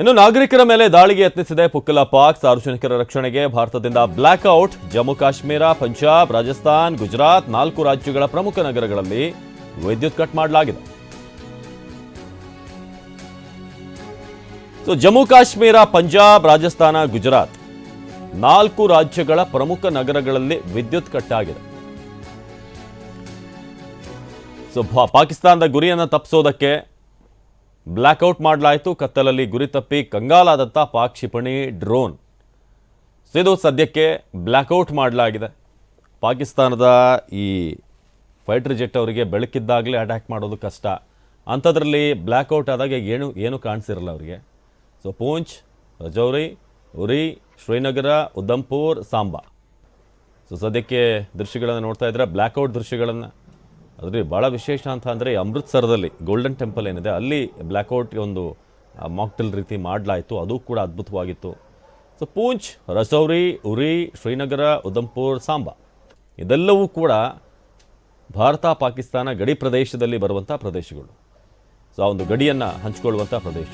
ಇನ್ನು ನಾಗರಿಕರ ಮೇಲೆ ದಾಳಿಗೆ ಯತ್ನಿಸಿದೆ ಪುಕ್ಕಲ ಪಾಕ್ ಸಾರ್ವಜನಿಕರ ರಕ್ಷಣೆಗೆ ಭಾರತದಿಂದ ಬ್ಲ್ಯಾಕ್ಔಟ್ ಔಟ್, ಜಮ್ಮು ಕಾಶ್ಮೀರ, ಪಂಜಾಬ್, ರಾಜಸ್ಥಾನ್, ಗುಜರಾತ್ ನಾಲ್ಕು ರಾಜ್ಯಗಳ ಪ್ರಮುಖ ನಗರಗಳಲ್ಲಿ ವಿದ್ಯುತ್ ಕಟ್ ಮಾಡಲಾಗಿದೆ. ಸೊ ಜಮ್ಮು ಕಾಶ್ಮೀರ, ಪಂಜಾಬ್, ರಾಜಸ್ಥಾನ, ಗುಜರಾತ್ ನಾಲ್ಕು ರಾಜ್ಯಗಳ ಪ್ರಮುಖ ನಗರಗಳಲ್ಲಿ ವಿದ್ಯುತ್ ಕಟ್ ಆಗಿದೆ. ಸೊ ಪಾಕಿಸ್ತಾನದ ಗುರಿಯನ್ನು ತಪ್ಪಿಸೋದಕ್ಕೆ ಬ್ಲ್ಯಾಕ್ಔಟ್ ಮಾಡಲಾಯಿತು. ಕತ್ತಲಲ್ಲಿ ಗುರಿ ತಪ್ಪಿ ಕಂಗಾಲಾದಂಥ ಪಾಕ್ ಕ್ಷಿಪಣಿ, ಡ್ರೋನ್. ಇದು ಸದ್ಯಕ್ಕೆ ಬ್ಲ್ಯಾಕ್ಔಟ್ ಮಾಡಲಾಗಿದೆ. ಪಾಕಿಸ್ತಾನದ ಈ ಫೈಟರ್ ಜೆಟ್ ಅವರಿಗೆ ಬೆಳಕಿದ್ದಾಗಲೇ ಅಟ್ಯಾಕ್ ಮಾಡೋದು ಕಷ್ಟ. ಅಂಥದ್ರಲ್ಲಿ ಬ್ಲ್ಯಾಕ್ಔಟ್ ಆದಾಗ ಏನು ಏನು ಕಾಣಿಸಿರಲ್ಲ ಅವರಿಗೆ. ಸೊ, ಪೂಂಚ್, ರಜೌರಿ, ಉರಿ, ಶ್ರೀನಗರ, ಉಧಂಪುರ್, ಸಾಂಬಾ. ಸೊ, ಸದ್ಯಕ್ಕೆ ದೃಶ್ಯಗಳನ್ನು ನೋಡ್ತಾ ಇದ್ರೆ ಬ್ಲ್ಯಾಕ್ಔಟ್ ದೃಶ್ಯಗಳನ್ನು. ಅದ್ರಲ್ಲಿ ಭಾಳ ವಿಶೇಷ ಅಂತ ಅಂದರೆ ಅಮೃತ್ಸರದಲ್ಲಿ ಗೋಲ್ಡನ್ ಟೆಂಪಲ್ ಏನಿದೆ, ಅಲ್ಲಿ ಬ್ಲ್ಯಾಕ್ಔಟ್ಗೆ ಒಂದು ಮಾಕ್ಟಲ್ ರೀತಿ ಮಾಡಲಾಯಿತು, ಅದು ಕೂಡ ಅದ್ಭುತವಾಗಿತ್ತು. ಸೊ ಪೂಂಚ್, ರಸೌರಿ, ಉರಿ, ಶ್ರೀನಗರ ಉದಂಪುರ್ ಸಾಂಬಾ, ಇದೆಲ್ಲವೂ ಕೂಡ ಭಾರತ, ಪಾಕಿಸ್ತಾನ ಗಡಿ ಪ್ರದೇಶದಲ್ಲಿ ಬರುವಂಥ ಪ್ರದೇಶಗಳು. ಸೊ ಆ ಒಂದು ಗಡಿಯನ್ನು ಹಂಚಿಕೊಳ್ಳುವಂಥ ಪ್ರದೇಶ.